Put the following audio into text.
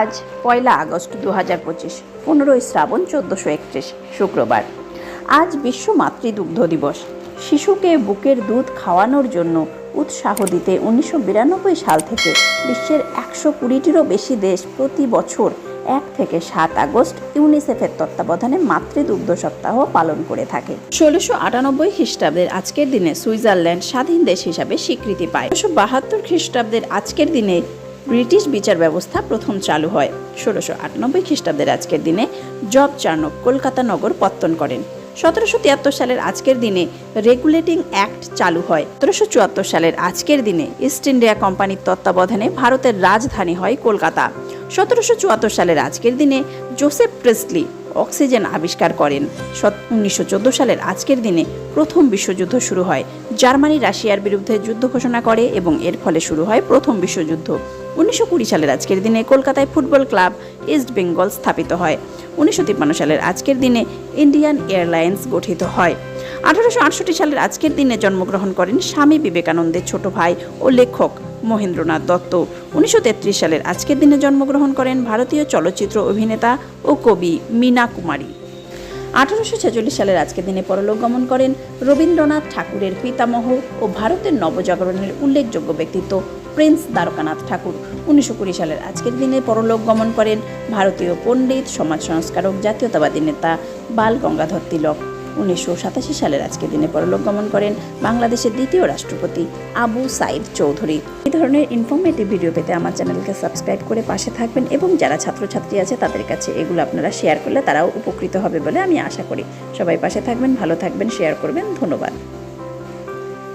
আজ পয়লা আগস্ট দু হাজার পঁচিশ, পনেরোই শ্রাবণ চোদ্দোশো একত্রিশ, শুক্রবার। আজ বিশ্ব মাতৃদুগ্ধ দিবস। শিশুকে বুকের দুধ খাওয়ানোর জন্য উৎসাহ দিতে উনিশশো বিরানব্বই সাল থেকে বিশ্বের একশো কুড়িটিরও বেশি দেশ প্রতি বছর এক থেকে সাত আগস্ট ইউনিসেফের তত্ত্বাবধানে মাতৃদুগ্ধ সপ্তাহ পালন করে থাকে। ষোলোশো আটানব্বই খ্রিস্টাব্দের আজকের দিনে সুইজারল্যান্ড স্বাধীন দেশ হিসাবে স্বীকৃতি পায়। ষোলোশো বাহাত্তর খ্রিস্টাব্দের আজকের দিনে ব্রিটিশ বিচার ব্যবস্থা প্রথম চালু হয়। ষোলোশো আটানব্বই খ্রিস্টাব্দের আজকের দিনে জব চার্নক কলকাতা নগর পত্তন করেন। সতেরোশো তিয়াত্তর সালের আজকের দিনে রেগুলেটিং অ্যাক্ট চালু হয়। সতেরোশো চুয়াত্তর সালের আজকের দিনে ইস্ট ইন্ডিয়া কোম্পানির তত্ত্বাবধানে ভারতের রাজধানী হয় কলকাতা। সতেরোশো চুয়াত্তর সালের আজকের দিনে জোসেফ প্রেসলি অক্সিজেন আবিষ্কার করেন। উনিশশো চোদ্দ সালের আজকের দিনে প্রথম বিশ্বযুদ্ধ শুরু হয়। জার্মানি রাশিয়ার বিরুদ্ধে যুদ্ধ ঘোষণা করে এবং এর ফলে শুরু হয় প্রথম বিশ্বযুদ্ধ। উনিশশো কুড়ি সালের আজকের দিনে কলকাতায় ফুটবল ক্লাব ইস্ট বেঙ্গল স্থাপিত হয়। উনিশশো তিপ্পান্ন সালের আজকের দিনে ইন্ডিয়ান এয়ারলাইন্স গঠিত হয়। আঠারোশো আটষট্টি সালের আজকের দিনে জন্মগ্রহণ করেন স্বামী বিবেকানন্দের ছোট ভাই ও লেখক মহেন্দ্রনাথ দত্ত। উনিশশো তেত্রিশ সালের আজকের দিনে জন্মগ্রহণ করেন ভারতীয় চলচ্চিত্র অভিনেতা ও কবি মীনা কুমারী। আঠারোশো ছেচল্লিশ সালের আজকের দিনে পরলোক গমন করেন রবীন্দ্রনাথ ঠাকুরের পিতামহ ও ভারতের নবজাগরণের উল্লেখযোগ্য ব্যক্তিত্ব প্রিন্স দ্বারকানাথ ঠাকুর। উনিশশো কুড়ি সালের আজকের দিনে পরলোক গমন করেন ভারতীয় পণ্ডিত, সমাজ সংস্কারক, জাতীয়তাবাদী নেতা বাল গঙ্গাধর তিলক। উনিশশো সাতাশি সালের আজকের দিনে পরলোক গমন করেন বাংলাদেশের দ্বিতীয় রাষ্ট্রপতি আবু সাইদ চৌধুরী। এই ধরনের ইনফরমেটিভ ভিডিও পেতে আমার চ্যানেলকে সাবস্ক্রাইব করে পাশে থাকবেন এবং যারা ছাত্রছাত্রী আছে, তাদের কাছে এগুলো আপনারা শেয়ার করলে তারাও উপকৃত হবে বলে আমি আশা করি। সবাই পাশে থাকবেন, ভালো থাকবেন শেয়ার করবেন, ধন্যবাদ।